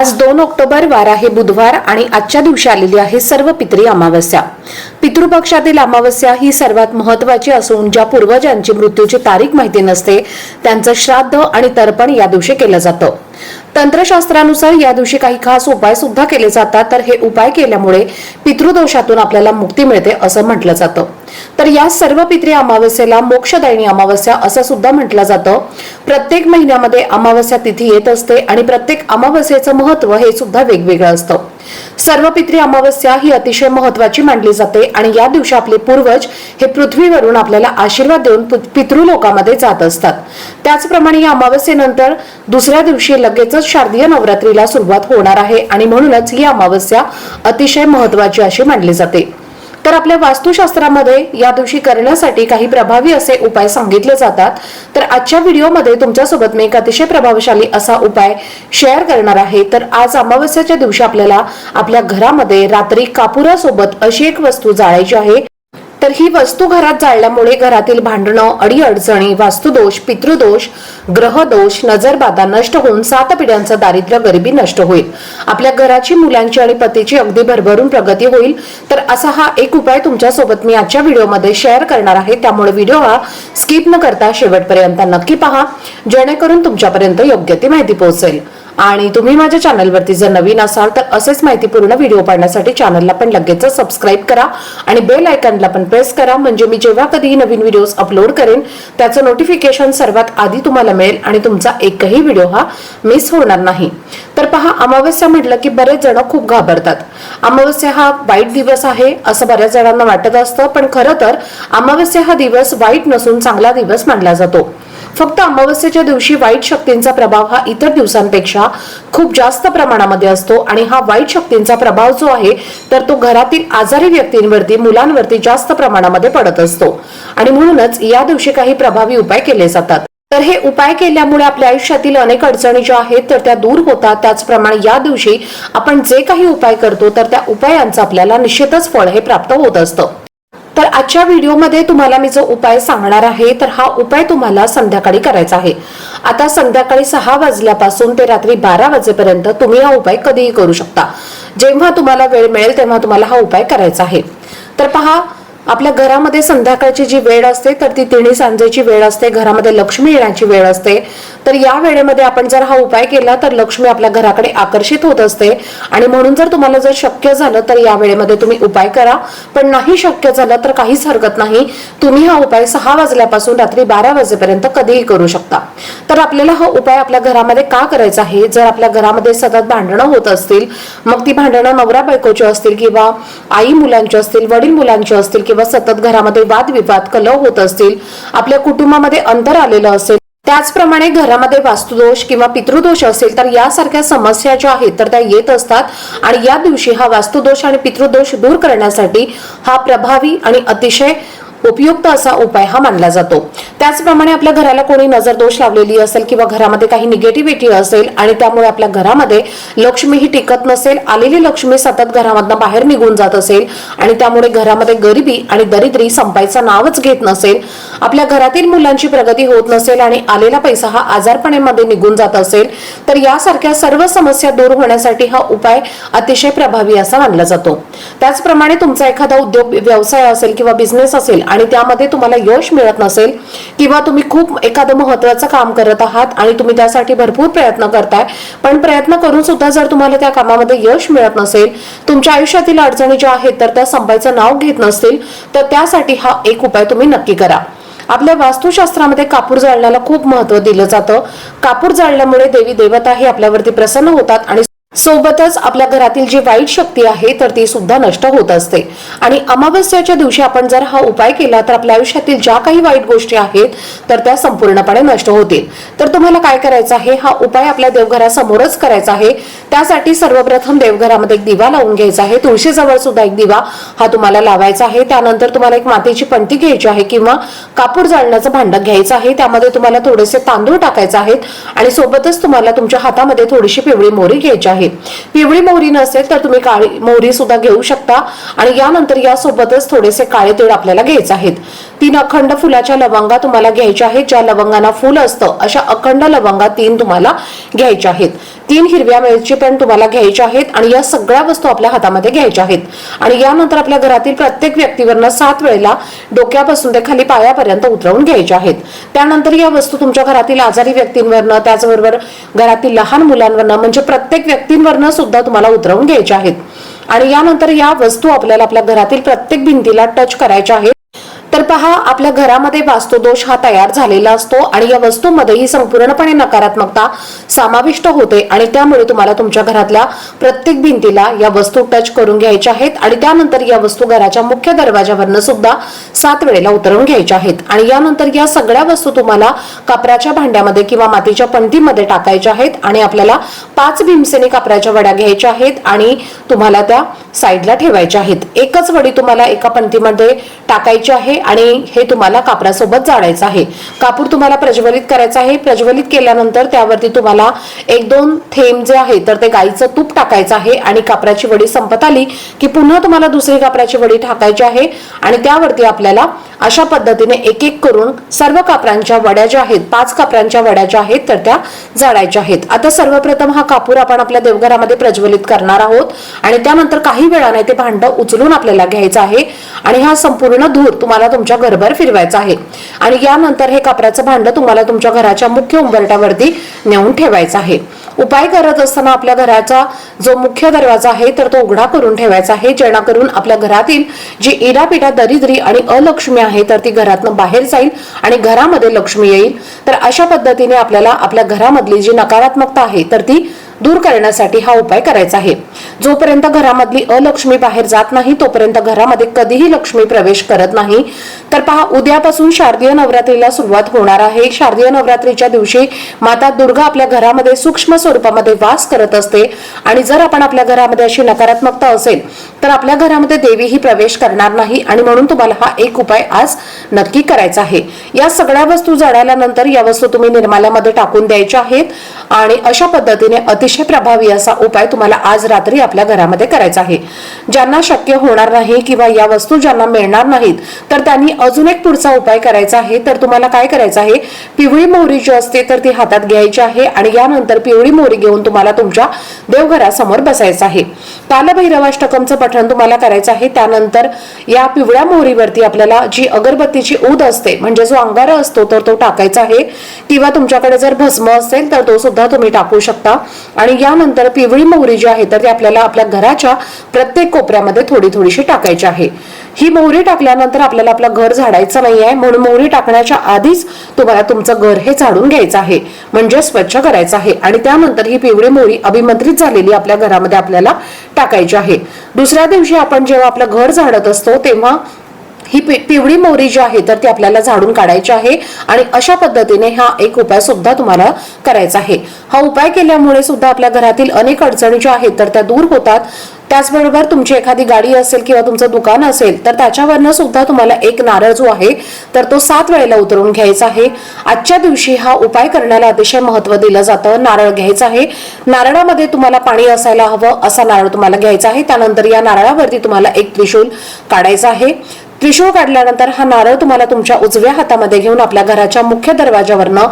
आज दोन ऑक्टोबर वार आहे बुधवार आणि आजच्या दिवशी आलेली आहे सर्व पितरी अमावस्या. पितृपक्षातील अमावस्या ही सर्वात महत्वाची असून ज्या पूर्वजांची मृत्यूची तारीख माहिती नसते त्यांचं श्राद्ध आणि तर्पण या दिवशी केलं जातं. तंत्रशास्त्रानुसार या दिवशी काही खास उपाय सुद्धा केले जातात तर हे उपाय केल्यामुळे पितृदोषातून आपल्याला मुक्ती मिळते असं म्हटलं जातं. तर या सर्व पित्री अमावस्येला मोक्षदायिनी अमावस्या असं सुद्धा म्हटलं जातं. प्रत्येक महिन्यामध्ये अमावस्या तिथी येत असते आणि प्रत्येक अमावस्येचं महत्त्व हे सुद्धा वेगवेगळं असतं. सर्व पित्री अमावस्या ही अतिशय महत्वाची मानली जाते आणि या दिवशी आपले पूर्वज हे पृथ्वीवरून आपल्याला आशीर्वाद देऊन पितृलोकामध्ये जात असतात. त्याचप्रमाणे या अमावस्येनंतर दुसऱ्या दिवशी लगेचच शारदीय नवरात्रीला सुरुवात होणार आहे आणि म्हणूनच ही अमावस्या अतिशय महत्वाची अशी मानली जाते. तर आपल्या वास्तुशास्त्रामध्ये या दिवशी करण्यासाठी काही प्रभावी असे उपाय सांगितले जातात. तर आजच्या व्हिडिओमध्ये तुमच्यासोबत मी एक अतिशय प्रभावशाली असा उपाय शेअर करणार आहे. तर आज अमावस्याच्या दिवशी आपल्याला आपल्या घरामध्ये रात्री कापुरासोबत अशी एक वस्तू जाळायची आहे. तर ही वस्तू घरात जाळल्यामुळे घरातील भांडणं अडीअडचणी वास्तुदोष पितृदोष ग्रहदोष नजरबाधा नष्ट होऊन सात पिढ्यांचं दारिद्र्य गरिबी नष्ट होईल. आपल्या घराची मुलांची आणि पतीची अगदी भरभरून प्रगती होईल. तर असा हा एक उपाय तुमच्यासोबत मी आजच्या व्हिडिओमध्ये शेअर करणार आहे. त्यामुळे व्हिडिओ हा स्किप न करता शेवटपर्यंत नक्की पहा. जेणेकरून तुमच्यापर्यंत योग्य ती माहिती पोहोचेल. आणि तुम्ही माझ्या चॅनलवरती जर नवीन असाल तर असेच माहितीपूर्ण व्हिडिओ पाहण्यासाठी चॅनलला पण लगेच सबस्क्राईब करा आणि बेल आयकनला पण प्रेस करा. म्हणजे मी जेव्हा कधीही नवीन व्हिडिओज अपलोड करेन त्याचं नोटिफिकेशन सर्वात आधी तुम्हाला मिळेल आणि तुमचा एकही व्हिडिओ हा मिस होणार नाही. तर पहा अमावस्या म्हटलं की बरेच जण खूप घाबरतात. अमावस्या हा वाईट दिवस आहे असं बऱ्याच जणांना वाटत असतं पण खरं तर अमावस्या हा दिवस वाईट नसून चांगला दिवस मानला जातो. फक्त अमावस्येच्या दिवशी वाईट शक्तींचा प्रभाव हा इतर दिवसांपेक्षा खूप जास्त प्रमाणामध्ये असतो आणि हा वाईट शक्तींचा प्रभाव जो आहे तर तो घरातील आजारी व्यक्तींवरती मुलांवरती जास्त प्रमाणामध्ये पडत असतो. आणि म्हणूनच या दिवशी काही प्रभावी उपाय केले जातात. तर हे उपाय केल्यामुळे आपल्या आयुष्यातील अनेक अडचणी ज्या आहेत तर त्या दूर होतात. त्याचप्रमाणे या दिवशी आपण जे काही उपाय करतो तर त्या उपायांचं आपल्याला निश्चितच फळ हे प्राप्त होत असतं. तर आजच्या व्हिडिओमध्ये तुम्हाला मी जो उपाय सांगणार आहे तर हा उपाय तुम्हाला संध्याकाळी करायचा आहे. आता संध्याकाळी सहा वाजल्यापासून ते रात्री बारा वाजेपर्यंत तुम्ही हा उपाय कधीही करू शकता. जेव्हा तुम्हाला वेळ मिळेल तेव्हा तुम्हाला हा उपाय करायचा आहे. तर पहा आपल्या घरामध्ये संध्याकाळची जी वेळ असते तर ती तिन्ही सांजेची वेळ असते. घरामध्ये लक्ष्मी येण्याची वेळ असते. तर या वेळेमध्ये आपण जर हा उपाय केला तर लक्ष्मी आपल्या घराकडे आकर्षित होत असते. आणि म्हणून जर तुम्हाला जर शक्य झालं तर या वेळेमध्ये तुम्ही उपाय करा. पण नाही शक्य झालं तर काहीच हरकत नाही. तुम्ही हा उपाय सहा वाजल्यापासून रात्री बारा वाजेपर्यंत कधीही करू शकता. तर आपल्याला हा उपाय आपल्या घरामध्ये का करायचा आहे? जर आपल्या घरामध्ये सतत भांडणं होत असतील मग ती भांडणं नवरा बायकोची असतील किंवा आई मुलांची असतील वडील मुलांची असतील किंवा सतत घरामध्ये वादविवाद कलह होत असतील आपल्या कुटुंबामध्ये अंतर आलेलं असेल त्याचप्रमाणे घरामध्ये वास्तुदोष किंवा पितृदोष असेल तर यासारख्या समस्या ज्या आहेत तर त्या येत असतात. आणि या दिवशी हा वास्तुदोष आणि पितृदोष दूर करण्यासाठी हा प्रभावी आणि अतिशय उपयुक्त असा उपाय हा मानला जातो. त्याचप्रमाणे आपल्या घराला कोणी नजर दोष लावलेली असेल किंवा घरामध्ये काही निगेटिव्हिटी असेल आणि त्यामुळे आपल्या घरामध्ये लक्ष्मी ही टिकत नसेल आलेली लक्ष्मी सतत घरामधनं बाहेर निघून जात असेल आणि त्यामुळे घरामध्ये गरिबी आणि दरिद्री संपायचं नावच घेत नसेल आपल्या घरातील मुलांची प्रगती होत नसेल आणि आलेला पैसा हा आजारपणेमध्ये निघून जात असेल तर यासारख्या सर्व समस्या दूर होण्यासाठी हा उपाय अतिशय प्रभावी असा मानला जातो. त्याचप्रमाणे तुमचा एखादा उद्योग व्यवसाय असेल किंवा बिझनेस असेल आणि त्यामध्ये तुम्हाला यश मिळत नसेल किंवा तुम्ही खूप एखादं महत्वाचं काम करत आहात आणि तुम्ही त्यासाठी भरपूर प्रयत्न करताय पण प्रयत्न करून सुद्धा जर तुम्हाला त्या कामामध्ये यश मिळत नसेल तुमच्या आयुष्यातील अडचणी ज्या आहेत तर त्या संपायचं नाव घेत नसतील तर त्यासाठी हा एक उपाय तुम्ही नक्की करा. आपल्या वास्तुशास्त्रामध्ये कापूर जाळण्याला खूप महत्त्व दिलं जातं. कापूर जाळल्यामुळे देवी देवता हे आपल्यावरती प्रसन्न होतात आणि सोबतच आपल्या घरातील जी वाईट शक्ती आहे तर ती सुद्धा नष्ट होत असते. आणि अमावस्याच्या दिवशी आपण जर हा उपाय केला तर आपल्या आयुष्यातील ज्या काही वाईट गोष्टी आहेत तर त्या संपूर्णपणे नष्ट होतील. तर तुम्हाला काय करायचं आहे? हा उपाय आपल्या देवघरासमोरच करायचा आहे. त्यासाठी सर्वप्रथम देवघरामध्ये एक दिवा लावून घ्यायचा आहे. तुळशीजवळ सुद्धा एक दिवा हा तुम्हाला लावायचा आहे. त्यानंतर तुम्हाला एक मातीची पंटी घ्यायची आहे किंवा कापूर जाळण्याचं भांडं घ्यायचं आहे. त्यामध्ये तुम्हाला थोडेसे तांदूळ टाकायचे आहेत. आणि सोबतच तुम्हाला तुमच्या हातामध्ये थोडीशी पिवळी मोरी घ्यायची आहे. पिवळी मोहरी नसेल तर तुम्ही काळी मोहरी सुद्धा घेऊ शकता. आणि यानंतर यासोबतच थोडेसे काळे तीळ आपल्याला घ्यायचे आहेत. तीन अखंड फुलाच्या लवंगा तुम्हाला घ्यायच्या आहेत. ज्या लवंगांना फुल असतं अशा अखंड लवंगा तीन तुम्हाला घ्यायच्या आहेत. तीन हिरव्या मिरची पण तुम्हाला घ्यायच्या आहेत आणि या सगळ्या वस्तू आपल्या हातामध्ये घ्यायच्या आहेत. आणि यानंतर आपल्या घरातील प्रत्येक व्यक्तीवरनं सात वेळेला डोक्यापासून ते खाली पायापर्यंत उतरवून घ्यायच्या आहेत. त्यानंतर या वस्तू तुमच्या घरातील आजारी व्यक्तींवरनं त्याचबरोबर घरातील लहान मुलांवरनं म्हणजे प्रत्येक व्यक्तींवरनं सुद्धा तुम्हाला उतरवून घ्यायच्या आहेत. आणि यानंतर या वस्तू आपल्याला आपल्या घरातील प्रत्येक भिंतीला टच करायच्या आहेत. तर पहा आपल्या घरामध्ये वास्तुदोष हा तयार झालेला असतो आणि या वस्तूमध्ये ही संपूर्णपणे नकारात्मकता समाविष्ट होते आणि त्यामुळे तुम्हाला तुमच्या घरातल्या प्रत्येक भिंतीला या वस्तू टच करून घ्यायच्या आहेत आणि त्यानंतर या वस्तू घराच्या मुख्य दरवाजावरनं सुद्धा सात वेळेला उतरवून घ्यायच्या आहेत. आणि यानंतर या सगळ्या वस्तू तुम्हाला कापराच्या भांड्यामध्ये किंवा मातीच्या पंतीमध्ये टाकायच्या आहेत आणि आपल्याला पाच भीमसेने कापराच्या वड्या घ्यायच्या आहेत आणि तुम्हाला त्या साईडला ठेवायच्या आहेत. एकच वडी तुम्हाला एका पंथीमध्ये टाकायची आहे आणि हे तुम्हाला कापरासोबत जाळायचं आहे. कापूर तुम्हाला प्रज्वलित करायचं आहे. प्रज्वलित केल्यानंतर त्यावरती तुम्हाला एक दोन थेंब जे आहे तर ते गाईचं तूप टाकायचं आहे आणि कापराची वडी संपत आली की पुन्हा तुम्हाला दुसरी कापराची वडी टाकायची आहे आणि त्यावरती आपल्याला अशा पद्धतीने एक एक करून सर्व कापरांच्या वड्या ज्या आहेत पाच कापरांच्या वड्या ज्या आहेत तर त्या जाळायच्या आहेत. आता सर्वप्रथम हा कापूर आपण आपल्या देवघरामध्ये प्रज्वलित करणार आहोत आणि त्यानंतर काही वेळाने ते भांड उचलून आपल्याला घ्यायचं आहे आणि हा संपूर्ण धूर तुम्हाला तुमच्या घरभर फिरवायचा आहे. आणि यानंतर हे कापराचं भांड तुम्हाला तुमच्या घराच्या मुख्य उंबरट्यावरती नेऊन ठेवायचं आहे. उपाय करत असताना आपल्या घराचा जो मुख्य दरवाजा आहे तर तो उघडा करून ठेवायचा आहे. जेणेकरून आपल्या घरातील जी इरापिटा दरिद्री आणि अलक्ष्मी आहे तर ती घरातनं बाहेर जाईल आणि घरामध्ये लक्ष्मी येईल. तर अशा पद्धतीने आपल्याला आपल्या घरामधली जी नकारात्मकता आहे तर ती दूर करण्यासाठी हा उपाय करायचा आहे. जोपर्यंत घरामधली अलक्ष्मी बाहेर जात नाही तोपर्यंत घरामध्ये कधीही लक्ष्मी प्रवेश करत नाही. तर पहा उद्यापासून शारदीय नवरात्रीला सुरुवात होणार आहे. शारदीय नवरात्रीच्या दिवशी माता दुर्गा आपल्या घरामध्ये सूक्ष्म स्वरूपामध्ये वास करत असते. आणि जर आपण आपल्या घरामध्ये अशी नकारात्मकता असेल तर आपल्या घरामध्ये देवी ही प्रवेश करणार नाही. आणि म्हणून तुम्हाला हा एक उपाय आज नक्की करायचा आहे. या सगळ्या वस्तू जळाल्यानंतर या वस्तू तुम्ही निर्माल्यामध्ये टाकून द्यायच्या आहेत. आणि अशा पद्धतीने अतिशय प्रभावी असा उपाय तुम्हाला आज रात्री आपल्या घरामध्ये करायचा आहे. ज्यांना शक्य होणार नाही किंवा या वस्तू ज्यांना मिळणार नाहीत तर त्यांनी अजून एक पुढचा उपाय करायचा आहे. तर तुम्हाला काय करायचं आहे? पिवळी मोहरी जी असते तर ती हातात घ्यायची आहे आणि यानंतर पिवळी मोहरी घेऊन तुम्हाला तुमच्या देवघरासमोर बसायचं आहे. कालभैरवाष्टकमचं पठण तुम्हाला करायचं आहे. त्यानंतर या पिवळ्या मोहरीवरती आपल्याला जी अगरबत्तीची ऊद असते म्हणजे जो अंगारा असतो तर तो टाकायचा आहे. किंवा तुमच्याकडे जर भस्म असेल तर तो सुद्धा तुम्ही टाकू शकता. आणि यानंतर पिवळी मोहरी जी आहे तर ती आपल्याला आपल्या घराच्या प्रत्येक कोपऱ्यामध्ये थोडी थोडीशी टाकायची आहे. ही मोहरी टाकल्यानंतर आपल्याला आपलं घर झाडायचं नाही आहे म्हणून मोहरी टाकण्याच्या आधीच तुम्हाला तुमचं घर हे झाडून घ्यायचं आहे. म्हणजे स्वच्छ करायचं आहे. आणि त्यानंतर ही पिवळी मोहरी अभिमंत्रित झालेली आपल्या घरामध्ये आपल्याला टाकायची आहे. दुसऱ्या दिवशी आपण जेव्हा आपलं घर झाडत असतो तेव्हा ही पि- पिवळी मोहरी जी आहे तर ती आपल्याला झाडून काढायची आहे आणि अशा पद्धतीने हा एक उपाय सुद्धा तुम्हाला करायचा आहे. हा उपाय केल्यामुळे सुद्धा आपल्या घरातील अनेक अडचणी ज्या आहेत तर त्या दूर होतात. त्याचबरोबर तुमची एखादी गाडी असेल किंवा तुमचं दुकान असेल तर त्याच्यावरनं सुद्धा तुम्हाला एक नारळ जो आहे तर तो सात वेळेला उतरवून घ्यायचा आहे. आजच्या दिवशी हा उपाय करण्याला अतिशय महत्त्व दिलं जातं. नारळ घ्यायचं आहे. नारळामध्ये तुम्हाला पाणी असायला हवं असा नारळ तुम्हाला घ्यायचा आहे. त्यानंतर या नारळावरती तुम्हाला एक त्रिशूल काढायचा आहे. त्रिशूळ काढल्यानंतर हा नारळ तुम्हाला तुमच्या उजव्या हातामध्ये घेऊन आपल्या घराच्या मुख्य दरवाजावरनं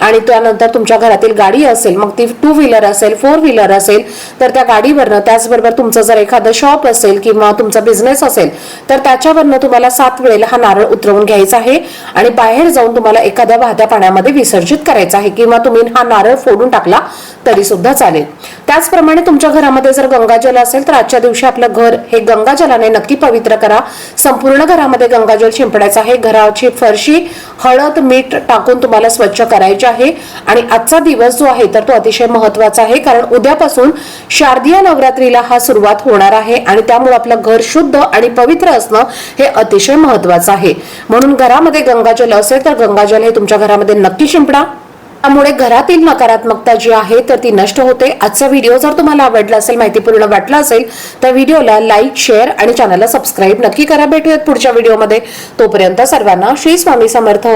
आणि त्यानंतर तुमच्या घरातील गाडी असेल मग ती टू व्हीलर असेल फोर व्हीलर असेल तर त्या गाडीवरनं त्याचबरोबर तुमचं जर एखादं शॉप असेल किंवा तुमचा बिझनेस असेल तर त्याच्यावरनं तुम्हाला सात वेळेला हा नारळ उतरवून घ्यायचा आहे आणि बाहेर जाऊन तुम्हाला एखाद्या वाहत्या पाण्यामध्ये विसर्जित करायचा आहे किंवा तुम्ही हा नारळ फोडून टाकला तरी सुद्धा चालेल. त्याचप्रमाणे तुमच्या घरामध्ये जर गंगाजल असेल तर आजच्या दिवशी आपलं घर हे गंगाजलाने नक्की पवित्र करा. संपूर्ण घरामध्ये गंगाजल शिंपडायचं आहे. घराची फरशी हळद मीठ टाकून तुम्हाला स्वच्छ करायचे आहे. आणि आजचा दिवस जो आहे तर तो अतिशय महत्त्वाचा आहे कारण उद्यापासून शारदीय नवरात्रीला हा सुरुवात होणार आहे. आणि त्यामुळे आपलं घर शुद्ध आणि पवित्र असणं हे अतिशय महत्वाचं आहे. म्हणून घरामध्ये गंगाजल असेल तर गंगाजल हे तुमच्या घरामध्ये नक्की शिंपडा. त्यामुळे घरातील नकारात्मकता जी आहे तर ती नष्ट होते. आजचा व्हिडिओ जर तुम्हाला आवडला असेल माहितीपूर्ण वाटला असेल तर व्हिडिओला लाईक शेअर आणि चॅनलला सबस्क्राईब नक्की करा. भेटूयात पुढच्या व्हिडिओमध्ये तोपर्यंत सर्वांना श्री स्वामी समर्थ.